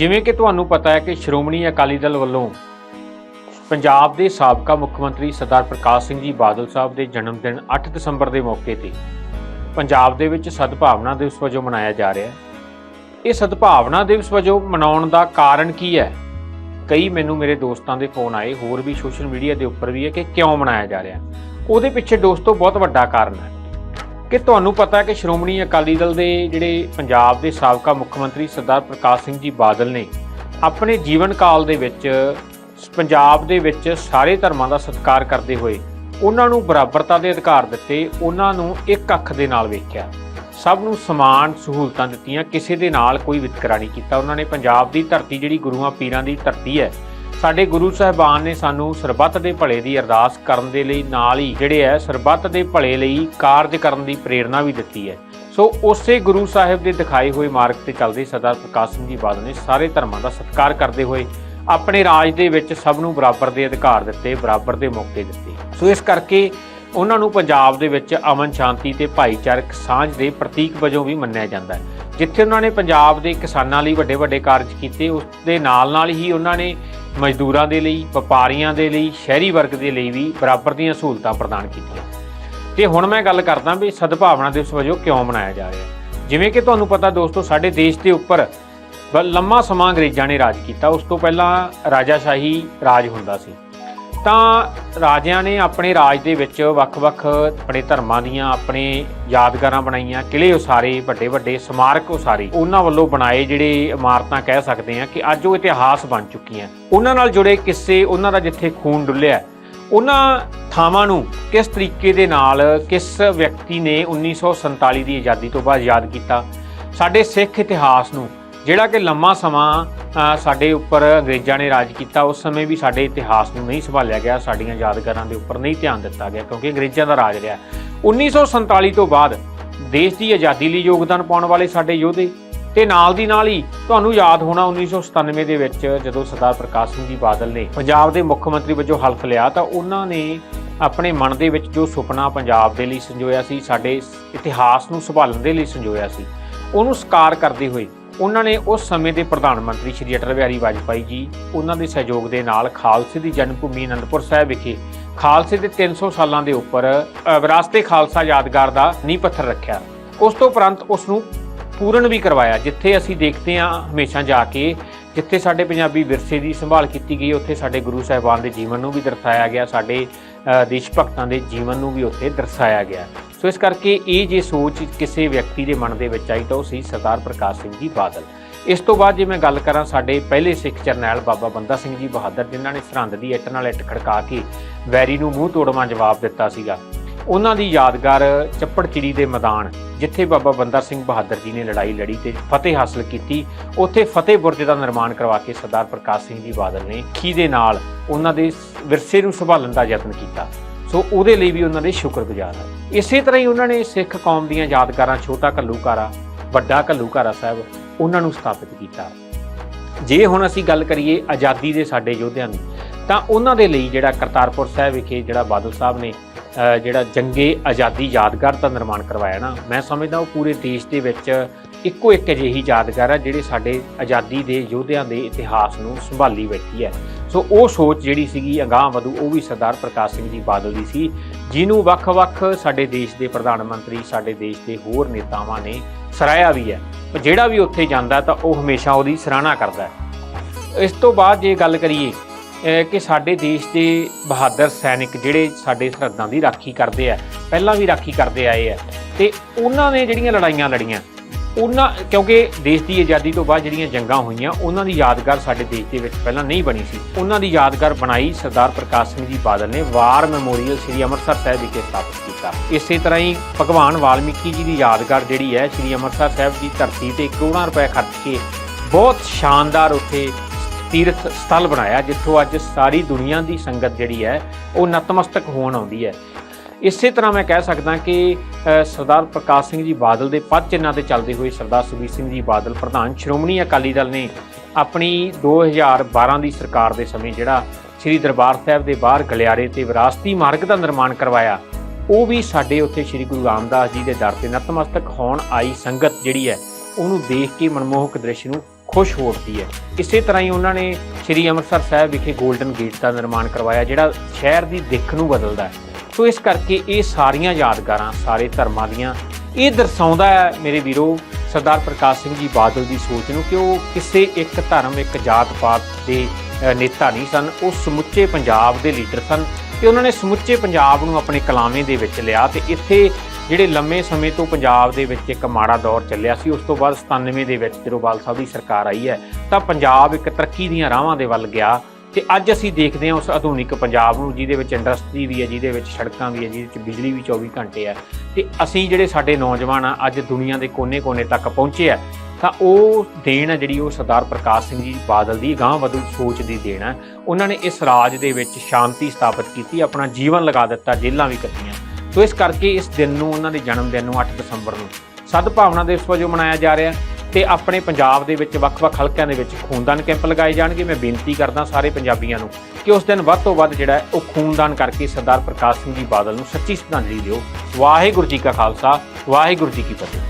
ਜਿਵੇਂ ਕਿ ਤੁਹਾਨੂੰ ਪਤਾ ਹੈ ਕਿ ਸ਼੍ਰੋਮਣੀ ਅਕਾਲੀ ਦਲ ਵੱਲੋਂ ਪੰਜਾਬ ਦੇ ਸਾਬਕਾ ਮੁੱਖ ਮੰਤਰੀ ਸਰਦਾਰ ਪ੍ਰਕਾਸ਼ ਸਿੰਘ ਜੀ ਬਾਦਲ ਸਾਹਿਬ ਦੇ ਜਨਮ ਦਿਨ 8 ਦਸੰਬਰ ਦੇ ਮੌਕੇ ਤੇ ਪੰਜਾਬ ਦੇ ਵਿੱਚ ਸਦਭਾਵਨਾ ਦਿਵਸ ਵਜੋਂ ਮਨਾਇਆ ਜਾ ਰਿਹਾ ਹੈ। ਇਹ ਸਦਭਾਵਨਾ ਦਿਵਸ ਵਜੋਂ ਮਨਾਉਣ ਦਾ ਕਾਰਨ ਕੀ ਹੈ? ਕਈ ਮੈਨੂੰ ਮੇਰੇ ਦੋਸਤਾਂ ਦੇ ਫੋਨ ਆਏ, ਹੋਰ ਵੀ ਸੋਸ਼ਲ ਮੀਡੀਆ ਦੇ ਉੱਪਰ ਵੀ ਹੈ ਕਿ ਕਿਉਂ ਮਨਾਇਆ ਜਾ ਰਿਹਾ ਉਹਦੇ ਪਿੱਛੇ ਦੋਸਤੋ, ਬਹੁਤ ਵੱਡਾ ਕਾਰਨ ਹੈ। ਕਿ ਤੁਹਾਨੂੰ ਪਤਾ ਹੈ ਕਿ ਸ਼੍ਰੋਮਣੀ ਅਕਾਲੀ ਦਲ ਦੇ ਜਿਹੜੇ ਪੰਜਾਬ ਦੇ ਸਾਬਕਾ ਮੁੱਖ ਮੰਤਰੀ ਸਰਦਾਰ ਪ੍ਰਕਾਸ਼ ਸਿੰਘ ਜੀ ਬਾਦਲ ਨੇ ਆਪਣੇ ਜੀਵਨ ਕਾਲ ਦੇ ਵਿੱਚ, ਪੰਜਾਬ ਦੇ ਵਿੱਚ ਸਾਰੇ ਧਰਮਾਂ ਦਾ ਸਤਿਕਾਰ ਕਰਦੇ ਹੋਏ ਉਹਨਾਂ ਨੂੰ ਬਰਾਬਰਤਾ ਦੇ ਅਧਿਕਾਰ ਦਿੱਤੇ, ਉਹਨਾਂ ਨੂੰ ਇੱਕ ਅੱਖ ਦੇ ਨਾਲ ਵੇਖਿਆ। ਸਭ ਨੂੰ ਸਮਾਨ ਸਹੂਲਤਾਂ ਦਿੱਤੀਆਂ, ਕਿਸੇ ਦੇ ਨਾਲ ਕੋਈ ਵਿਤਕਰਾ ਨਹੀਂ ਕੀਤਾ। ਉਹਨਾਂ ਨੇ ਪੰਜਾਬ ਦੀ ਧਰਤੀ ਜਿਹੜੀ ਗੁਰੂਆਂ ਪੀਰਾਂ ਦੀ ਧਰਤੀ ਹੈ ਸਾਡੇ ਗੁਰੂ ਸਾਹਿਬਾਨ ਨੇ ਸਾਨੂੰ ਸਰਬੱਤ ਦੇ ਭਲੇ ਦੀ ਅਰਦਾਸ ਕਰਨ ਦੇ ਲਈ ਨਾਲ ਹੀ ਜਿਹੜੇ ਹੈ, ਸਰਬੱਤ ਦੇ ਭਲੇ ਲਈ ਕਾਰਜ ਕਰਨ ਦੀ ਪ੍ਰੇਰਣਾ ਵੀ ਦਿੱਤੀ ਹੈ। ਸੋ ਉਸੇ ਗੁਰੂ ਸਾਹਿਬ ਦੇ ਦਿਖਾਏ ਹੋਏ ਮਾਰਗ ਤੇ ਚੱਲਦੇ ਸਰਦਾਰ ਪ੍ਰਕਾਸ਼ ਸਿੰਘ ਜੀ ਬਾਦਲ ਨੇ ਸਾਰੇ ਧਰਮਾਂ ਦਾ ਸਤਿਕਾਰ ਕਰਦੇ ਹੋਏ ਆਪਣੇ ਰਾਜ ਦੇ ਵਿੱਚ ਸਭ ਨੂੰ ਬਰਾਬਰ ਦੇ ਅਧਿਕਾਰ ਦਿੱਤੇ, ਬਰਾਬਰ ਦੇ ਮੌਕੇ ਦਿੱਤੇ। ਸੋ ਇਸ ਕਰਕੇ ਉਹਨਾਂ ਨੂੰ ਪੰਜਾਬ ਦੇ ਵਿੱਚ ਅਮਨ ਸ਼ਾਂਤੀ ਤੇ ਭਾਈਚਾਰਕ ਸਾਂਝ ਦੇ ਪ੍ਰਤੀਕ ਵਜੋਂ ਵੀ ਮੰਨਿਆ ਜਾਂਦਾ ਹੈ। ਜਿੱਥੇ ਉਹਨਾਂ ਨੇ ਪੰਜਾਬ ਦੇ ਕਿਸਾਨਾਂ ਲਈ ਵੱਡੇ ਵੱਡੇ ਕਾਰਜ ਕੀਤੇ, ਉਸ ਦੇ ਨਾਲ ਨਾਲ ਹੀ ਉਹਨਾਂ ਨੇ ਮਜ਼ਦੂਰਾਂ ਦੇ ਲਈ, ਵਪਾਰੀਆਂ ਦੇ ਲਈ, ਸ਼ਹਿਰੀ ਵਰਗ ਦੇ ਲਈ ਵੀ ਬਰਾਬਰ ਦੀਆਂ ਸਹੂਲਤਾਂ ਪ੍ਰਦਾਨ ਕੀਤੀਆਂ। ਤੇ ਹੁਣ ਮੈਂ ਗੱਲ ਕਰਦਾ ਵੀ ਸਦਭਾਵਨਾ ਦਿਵਸ ਵਜੋਂ ਕਿਉਂ ਮਨਾਇਆ ਜਾ ਰਿਹਾ ਹੈ। ਜਿਵੇਂ ਕਿ ਤੁਹਾਨੂੰ ਪਤਾ ਦੋਸਤੋ, ਸਾਡੇ ਦੇਸ਼ ਦੇ ਉੱਪਰ ਲੰਮਾ ਸਮਾਂ ਅੰਗਰੇਜ਼ਾਂ ਨੇ ਰਾਜ ਕੀਤਾ। ਉਸ ਤੋਂ ਪਹਿਲਾਂ ਰਾਜਾਸ਼ਾਹੀ ਰਾਜ ਹੁੰਦਾ ਸੀ। ਤਾਂ ਰਾਜਿਆਂ ਨੇ ਆਪਣੇ ਰਾਜ ਦੇ ਵਿੱਚ ਵੱਖ-ਵੱਖ ਆਪਣੇ ਧਰਮਾਂ ਦੀਆਂ ਆਪਣੇ ਯਾਦਗਾਰਾਂ ਬਣਾਈਆਂ, ਕਿਲੇ ਉਸਾਰੇ ਵੱਡੇ ਵੱਡੇ ਸਮਾਰਕ ਉਸਾਰੇ। ਉਹਨਾਂ ਵੱਲੋਂ ਬਣਾਏ ਜਿਹੜੇ ਇਮਾਰਤਾਂ ਕਹਿ ਸਕਦੇ ਆ ਕਿ ਅੱਜ ਉਹ ਇਤਿਹਾਸ ਬਣ ਚੁੱਕੀਆਂ। ਉਹਨਾਂ ਨਾਲ ਜੁੜੇ ਕਿੱਸੇ, ਉਹਨਾਂ ਦਾ ਜਿੱਥੇ ਖੂਨ ਡੁੱਲਿਆ, ਉਹਨਾਂ ਥਾਵਾਂ ਨੂੰ ਕਿਸ ਤਰੀਕੇ ਦੇ ਨਾਲ ਕਿਸ ਵਿਅਕਤੀ ਨੇ 1947 ਦੀ ਆਜ਼ਾਦੀ ਤੋਂ ਬਾਅਦ ਯਾਦ ਕੀਤਾ? ਸਾਡੇ ਸਿੱਖ ਇਤਿਹਾਸ ਨੂੰ ਜਿਹੜਾ ਕਿ ਲੰਮਾ ਸਮਾਂ ਸਾਡੇ ਉੱਪਰ ਅੰਗਰੇਜ਼ਾਂ ਨੇ ਰਾਜ ਕੀਤਾ, ਉਸ ਸਮੇਂ ਵੀ ਸਾਡੇ ਇਤਿਹਾਸ ਨੂੰ ਨਹੀਂ ਸੰਭਾਲਿਆ ਗਿਆ, ਸਾਡੀਆਂ ਯਾਦਗਾਰਾਂ ਦੇ ਉੱਪਰ ਨਹੀਂ ਧਿਆਨ ਦਿੱਤਾ ਗਿਆ, ਕਿਉਂਕਿ ਅੰਗਰੇਜ਼ਾਂ ਦਾ ਰਾਜ ਰਿਹਾ। 1947 ਤੋਂ ਬਾਅਦ ਦੇਸ਼ ਦੀ ਆਜ਼ਾਦੀ ਲਈ ਯੋਗਦਾਨ ਪਾਉਣ ਵਾਲੇ ਸਾਡੇ ਯੋਧੇ, ਤੇ ਨਾਲ ਦੀ ਨਾਲ ਹੀ ਤੁਹਾਨੂੰ ਯਾਦ ਹੋਣਾ 1997 ਦੇ ਵਿੱਚ ਜਦੋਂ ਸਰਦਾਰ ਪ੍ਰਕਾਸ਼ ਸਿੰਘ ਜੀ ਬਾਦਲ ਨੇ ਪੰਜਾਬ ਦੇ ਮੁੱਖ ਮੰਤਰੀ ਵਜੋਂ ਹਲਫ ਲਿਆ, ਤਾਂ ਉਹਨਾਂ ਨੇ ਆਪਣੇ ਮਨ ਦੇ ਵਿੱਚ ਜੋ ਸੁਪਨਾ ਪੰਜਾਬ ਦੇ ਲਈ ਸੰਜੋਇਆ ਸੀ, ਸਾਡੇ ਇਤਿਹਾਸ ਨੂੰ ਸੰਭਾਲਣ ਦੇ ਲਈ ਸੰਜੋਇਆ ਸੀ, ਉਹਨੂੰ ਸਕਾਰ ਕਰਦੇ ਹੋਏ ਉਹਨਾਂ ਨੇ ਉਸ ਸਮੇਂ ਦੇ ਪ੍ਰਧਾਨ ਮੰਤਰੀ ਸ਼੍ਰੀ ਅਟਲ ਬਿਹਾਰੀ ਵਾਜਪਾਈ ਜੀ, ਉਹਨਾਂ ਦੇ ਸਹਿਯੋਗ ਦੇ ਨਾਲ ਖਾਲਸੇ ਦੀ ਜਨਮ ਭੂਮੀ ਅਨੰਦਪੁਰ ਸਾਹਿਬ ਵਿਖੇ ਖਾਲਸੇ ਦੇ 300 ਸਾਲਾਂ ਦੇ ਉੱਪਰ ਵਿਰਾਸਤੇ ਖਾਲਸਾ ਯਾਦਗਾਰ ਦਾ ਨੀਂਹ ਪੱਥਰ ਰੱਖਿਆ। ਉਸ ਤੋਂ ਉਪਰੰਤ ਉਸ ਨੂੰ ਪੂਰਨ ਵੀ ਕਰਵਾਇਆ, ਜਿੱਥੇ ਅਸੀਂ ਦੇਖਦੇ ਹਾਂ ਹਮੇਸ਼ਾ ਜਾ ਕੇ ਜਿੱਥੇ ਸਾਡੇ ਪੰਜਾਬੀ ਵਿਰਸੇ ਦੀ ਸੰਭਾਲ ਕੀਤੀ ਗਈ, ਉੱਥੇ ਸਾਡੇ ਗੁਰੂ ਸਾਹਿਬਾਨ ਦੇ ਜੀਵਨ ਨੂੰ ਵੀ ਦਰਸਾਇਆ ਗਿਆ, ਸਾਡੇ ਦੇਸ਼ ਭਗਤਾਂ ਦੇ ਜੀਵਨ ਨੂੰ ਵੀ ਉੱਥੇ ਦਰਸਾਇਆ ਗਿਆ। ਸੋ ਇਸ ਕਰਕੇ ਇਹ ਜੇ ਸੋਚ ਕਿਸੇ ਵਿਅਕਤੀ ਦੇ ਮਨ ਦੇ ਵਿੱਚ ਆਈ ਤਾਂ ਉਹ ਸੀ ਸਰਦਾਰ ਪ੍ਰਕਾਸ਼ ਸਿੰਘ ਜੀ ਬਾਦਲ। ਇਸ ਤੋਂ ਬਾਅਦ ਜੇ ਮੈਂ ਗੱਲ ਕਰਾਂ ਸਾਡੇ ਪਹਿਲੇ ਸਿੱਖ ਜਰਨੈਲ ਬਾਬਾ ਬੰਦਾ ਸਿੰਘ ਜੀ ਬਹਾਦਰ, ਜਿਨ੍ਹਾਂ ਨੇ ਸਰਹੰਦ ਦੀ ਇੱਟ ਨਾਲ ਇੱਟ ਖੜਕਾ ਕੇ ਵੈਰੀ ਨੂੰ ਮੂੰਹ ਤੋੜਵਾਂ ਜਵਾਬ ਦਿੱਤਾ ਸੀਗਾ। ਉਹਨਾਂ ਦੀ ਯਾਦਗਾਰ ਚੱਪੜ ਚਿੜੀ ਦੇ ਮੈਦਾਨ, ਜਿੱਥੇ ਬਾਬਾ ਬੰਦਾ ਸਿੰਘ ਬਹਾਦਰ ਜੀ ਨੇ ਲੜਾਈ ਲੜੀ ਤੇ ਫਤਿਹ ਹਾਸਲ ਕੀਤੀ, ਉੱਥੇ ਫਤਿਹ ਬੁਰਜ ਦਾ ਨਿਰਮਾਣ ਕਰਵਾ ਕੇ ਸਰਦਾਰ ਪ੍ਰਕਾਸ਼ ਸਿੰਘ ਜੀ ਬਾਦਲ ਨੇ ਖੀ ਦੇ ਨਾਲ ਉਹਨਾਂ ਦੇ ਵਿਰਸੇ ਨੂੰ ਸੰਭਾਲਣ ਦਾ ਯਤਨ ਕੀਤਾ। ਸੋ ਉਹਦੇ ਲਈ ਵੀ ਉਹਨਾਂ ਦੇ ਸ਼ੁਕਰਗੁਜ਼ਾਰ ਹੈ ਇਸੇ ਤਰ੍ਹਾਂ ਹੀ ਉਹਨਾਂ ਨੇ ਸਿੱਖ ਕੌਮ ਦੀਆਂ ਯਾਦਗਾਰਾਂ ਛੋਟਾ ਘੱਲੂਘਾਰਾ, ਵੱਡਾ ਘੱਲੂਘਾਰਾ ਸਾਹਿਬ, ਉਹਨਾਂ ਨੂੰ ਸਥਾਪਿਤ ਕੀਤਾ। ਜੇ ਹੁਣ ਅਸੀਂ ਗੱਲ ਕਰੀਏ ਆਜ਼ਾਦੀ ਦੇ ਸਾਡੇ ਯੋਧਿਆਂ ਦੀ, ਤਾਂ ਉਹਨਾਂ ਦੇ ਲਈ ਜਿਹੜਾ ਕਰਤਾਰਪੁਰ ਸਾਹਿਬ ਵਿਖੇ ਜਿਹੜਾ ਬਾਦਲ ਸਾਹਿਬ ਨੇ ਜਿਹੜਾ ਜੰਗੇ ਆਜ਼ਾਦੀ ਯਾਦਗਾਰ ਦਾ ਨਿਰਮਾਣ ਕਰਵਾਇਆ ਨਾ, ਮੈਂ ਸਮਝਦਾ ਉਹ ਪੂਰੇ ਦੇਸ਼ ਦੇ ਵਿੱਚ ਇੱਕੋ ਇੱਕ ਅਜਿਹੀ ਯਾਦਗਾਰ ਹੈ ਜਿਹੜੇ ਸਾਡੇ ਆਜ਼ਾਦੀ ਦੇ ਯੋਧਿਆਂ ਦੇ ਇਤਿਹਾਸ ਨੂੰ ਸੰਭਾਲੀ ਬੈਠੀ ਹੈ। ਸੋ ਉਹ ਸੋਚ ਜਿਹੜੀ ਸੀਗੀ ਅਗਾਂਹ ਵਧੂ, ਉਹ ਵੀ ਸਰਦਾਰ ਪ੍ਰਕਾਸ਼ ਸਿੰਘ ਜੀ ਬਾਦਲ ਦੀ ਸੀ, ਜਿਹਨੂੰ ਵੱਖ-ਵੱਖ ਸਾਡੇ ਦੇਸ਼ ਦੇ ਪ੍ਰਧਾਨ ਮੰਤਰੀ, ਸਾਡੇ ਦੇਸ਼ ਦੇ ਹੋਰ ਨੇਤਾਵਾਂ ਨੇ ਸਰਾਇਆ ਵੀ ਹੈ। ਪਰ ਜਿਹੜਾ ਵੀ ਉੱਥੇ ਜਾਂਦਾ ਤਾਂ ਉਹ ਹਮੇਸ਼ਾ ਉਹਦੀ ਸਰਾਹਣਾ ਕਰਦਾ ਹੈ। ਇਸ ਤੋਂ ਬਾਅਦ ਜੇ ਗੱਲ ਕਰੀਏ ਕਿ ਸਾਡੇ ਦੇਸ਼ ਦੇ ਬਹਾਦਰ ਸੈਨਿਕ ਜਿਹੜੇ ਸਾਡੇ ਸਰਹੱਦਾਂ ਦੀ ਰਾਖੀ ਕਰਦੇ ਆ, ਪਹਿਲਾਂ ਵੀ ਰਾਖੀ ਕਰਦੇ ਆਏ ਆ, ਤੇ ਉਹਨਾਂ ਨੇ ਜਿਹੜੀਆਂ ਲੜਾਈਆਂ ਲੜੀਆਂ, ਉਹਨਾਂ, ਕਿਉਂਕਿ ਦੇਸ਼ ਦੀ ਆਜ਼ਾਦੀ ਤੋਂ ਬਾਅਦ ਜਿਹੜੀਆਂ ਜੰਗਾਂ ਹੋਈਆਂ, ਉਹਨਾਂ ਦੀ ਯਾਦਗਾਰ ਸਾਡੇ ਦੇਸ਼ ਦੇ ਵਿੱਚ ਪਹਿਲਾਂ ਨਹੀਂ ਬਣੀ ਸੀ। ਉਹਨਾਂ ਦੀ ਯਾਦਗਾਰ ਬਣਾਈ ਸਰਦਾਰ ਪ੍ਰਕਾਸ਼ ਸਿੰਘ ਜੀ ਬਾਦਲ ਨੇ ਵਾਰ ਮੈਮੋਰੀਅਲ ਸ੍ਰੀ ਅੰਮ੍ਰਿਤਸਰ ਸਾਹਿਬ ਵਿਖੇ ਸਥਾਪਿਤ ਕੀਤਾ। ਇਸੇ ਤਰ੍ਹਾਂ ਹੀ ਭਗਵਾਨ ਵਾਲਮੀਕੀ ਜੀ ਦੀ ਯਾਦਗਾਰ ਜਿਹੜੀ ਹੈ, ਸ੍ਰੀ ਅੰਮ੍ਰਿਤਸਰ ਸਾਹਿਬ ਦੀ ਧਰਤੀ ਤੇ ਕਰੋੜਾਂ ਰੁਪਏ ਖਰਚ ਕੇ ਬਹੁਤ ਸ਼ਾਨਦਾਰ ਉੱਥੇ ਤੀਰਥ ਸਥਲ ਬਣਾਇਆ, ਜਿੱਥੋਂ ਅੱਜ ਸਾਰੀ ਦੁਨੀਆ ਦੀ ਸੰਗਤ ਜਿਹੜੀ ਹੈ, ਉਹ ਨਤਮਸਤਕ ਹੋਣ ਆਉਂਦੀ ਹੈ। ਇਸੇ ਤਰ੍ਹਾਂ ਮੈਂ ਕਹਿ ਸਕਦਾ ਕਿ ਸਰਦਾਰ ਪ੍ਰਕਾਸ਼ ਸਿੰਘ ਜੀ ਬਾਦਲ ਦੇ ਪਦ ਚਿੰਨ੍ਹਾਂ ਤੇ ਚੱਲਦੇ ਹੋਏ ਸਰਦਾਰ ਸੁਖਬੀਰ ਸਿੰਘ ਜੀ ਬਾਦਲ ਪ੍ਰਧਾਨ ਸ਼੍ਰੋਮਣੀ ਅਕਾਲੀ ਦਲ ਨੇ ਆਪਣੀ 2012 ਦੀ ਸਰਕਾਰ ਦੇ ਸਮੇਂ ਜਿਹੜਾ ਸ੍ਰੀ ਦਰਬਾਰ ਸਾਹਿਬ ਦੇ ਬਾਹਰ ਗਲਿਆਰੇ ਤੇ ਵਿਰਾਸਤੀ ਮਾਰਗ ਦਾ ਨਿਰਮਾਣ ਕਰਵਾਇਆ, ਉਹ ਵੀ ਸਾਡੇ ਉੱਥੇ ਸ੍ਰੀ ਗੁਰੂ ਰਾਮਦਾਸ ਜੀ ਦੇ ਦਰ ਤੇ ਨਤਮਸਤਕ ਹੋਣ ਆਈ ਸੰਗਤ ਜਿਹੜੀ ਹੈ, ਉਹਨੂੰ ਦੇਖ ਕੇ ਮਨਮੋਹਕ ਦ੍ਰਿਸ਼ ਨੂੰ ਖੁਸ਼ ਹੋ ਉੱਠਦੀ ਹੈ। ਇਸੇ ਤਰ੍ਹਾਂ ਹੀ ਉਹਨਾਂ ਨੇ ਸ੍ਰੀ ਅੰਮ੍ਰਿਤਸਰ ਸਾਹਿਬ ਵਿਖੇ 골ਡਨ ਗੇਟ ਦਾ ਨਿਰਮਾਣ ਕਰਵਾਇਆ, ਜਿਹੜਾ ਸ਼ਹਿਰ ਦੀ ਦਿੱਖ ਨੂੰ ਬਦਲਦਾ ਹੈ। ਸੋ ਇਸ ਕਰਕੇ ਇਹ ਸਾਰੀਆਂ ਯਾਦਗਾਰਾਂ, ਸਾਰੇ ਧਰਮਾਂ ਦੀਆਂ, ਇਹ ਦਰਸਾਉਂਦਾ ਹੈ ਮੇਰੇ ਵੀਰੋ ਸਰਦਾਰ ਪ੍ਰਕਾਸ਼ ਸਿੰਘ ਜੀ ਬਾਦਲ ਦੀ ਸੋਚ ਨੂੰ ਕਿ ਉਹ ਕਿਸੇ ਇੱਕ ਧਰਮ, ਇੱਕ ਜਾਤ ਪਾਤ ਦੇ ਨੇਤਾ ਨਹੀਂ ਸਨ। ਉਹ ਸਮੁੱਚੇ ਪੰਜਾਬ ਦੇ ਲੀਡਰ ਸਨ ਤੇ ਉਹਨਾਂ ਨੇ ਸਮੁੱਚੇ ਪੰਜਾਬ ਨੂੰ ਆਪਣੇ ਕਲਾਮੇ ਦੇ ਵਿੱਚ ਲਿਆ ਤੇ ਇੱਥੇ ਜਿਹੜੇ ਲੰਮੇ ਸਮੇਂ ਤੋਂ ਪੰਜਾਬ ਦੇ ਵਿੱਚ ਇੱਕ ਮਾੜਾ ਦੌਰ ਚੱਲਿਆ ਸੀ, ਉਸ ਤੋਂ ਬਾਅਦ 97 ਦੇ ਵਿੱਚ ਜਦੋਂ ਬਾਲ ਸਾਹਿਬ ਦੀ ਸਰਕਾਰ ਆਈ ਹੈ, ਤਾਂ ਪੰਜਾਬ ਇੱਕ ਤਰੱਕੀ ਦੀਆਂ ਰਾਹਾਂ ਦੇ ਵੱਲ ਗਿਆ ਤੇ ਅੱਜ ਅਸੀਂ ਦੇਖਦੇ ਹਾਂ ਉਸ ਆਧੁਨਿਕ ਪੰਜਾਬ ਨੂੰ, ਜਿਹਦੇ ਵਿੱਚ ਇੰਡਸਟਰੀ ਵੀ ਹੈ, ਜਿਹਦੇ ਵਿੱਚ ਸੜਕਾਂ ਵੀ ਹੈ, ਜਿਹਦੇ ਵਿੱਚ ਬਿਜਲੀ ਵੀ 24 ਘੰਟੇ ਹੈ। ਤੇ ਅਸੀਂ ਜਿਹੜੇ ਸਾਡੇ ਨੌਜਵਾਨ ਆ, ਅੱਜ ਦੁਨੀਆ ਦੇ ਕੋਨੇ-ਕੋਨੇ ਤੱਕ ਪਹੁੰਚੇ ਆ, ਤਾਂ ਉਹ ਦੇਣ ਹੈ ਜਿਹੜੀ ਉਹ ਸਰਦਾਰ ਪ੍ਰਕਾਸ਼ ਸਿੰਘ ਜੀ ਬਾਦਲ ਦੀ ਗਾਂਹ ਵਧੂ ਸੋਚ ਦੀ ਦੇਣ ਹੈ ਉਹਨਾਂ ਨੇ ਇਸ ਰਾਜ ਦੇ ਵਿੱਚ ਸ਼ਾਂਤੀ ਸਥਾਪਿਤ ਕੀਤੀ, ਆਪਣਾ ਜੀਵਨ ਲਗਾ ਦਿੱਤਾ, ਜੇਲ੍ਹਾਂ ਵੀ ਕੱਟੀਆਂ। ਸੋ ਇਸ ਕਰਕੇ ਇਸ ਦਿਨ ਨੂੰ, ਉਹਨਾਂ ਦੇ ਜਨਮ ਦਿਨ ਨੂੰ 8 ਦਸੰਬਰ ਨੂੰ ਸਦਭਾਵਨਾ ਦਿਵਸ ਵਜੋਂ ਮਨਾਇਆ ਜਾ ਰਿਹਾ ਤੇ ਆਪਣੇ ਪੰਜਾਬ ਦੇ ਵਿੱਚ ਵੱਖ-ਵੱਖ ਹਲਕਿਆਂ ਦੇ ਵਿੱਚ ਖੂਨਦਾਨ ਕੈਂਪ ਲਗਾਏ ਜਾਣਗੇ। ਮੈਂ ਬੇਨਤੀ ਕਰਦਾ ਸਾਰੇ ਪੰਜਾਬੀਆਂ ਨੂੰ ਕਿ ਉਸ ਦਿਨ ਵੱਧ ਤੋਂ ਵੱਧ ਜਿਹੜਾ ਉਹ ਖੂਨਦਾਨ ਕਰਕੇ ਸਰਦਾਰ ਪ੍ਰਕਾਸ਼ ਸਿੰਘ ਜੀ ਬਾਦਲ ਨੂੰ ਸੱਚੀ ਸ਼ਰਧਾਂਜਲੀ ਦਿਓ। ਵਾਹਿਗੁਰੂ ਜੀ ਕਾ ਖਾਲਸਾ, ਵਾਹਿਗੁਰੂ ਜੀ ਕੀ ਫਤਿਹ।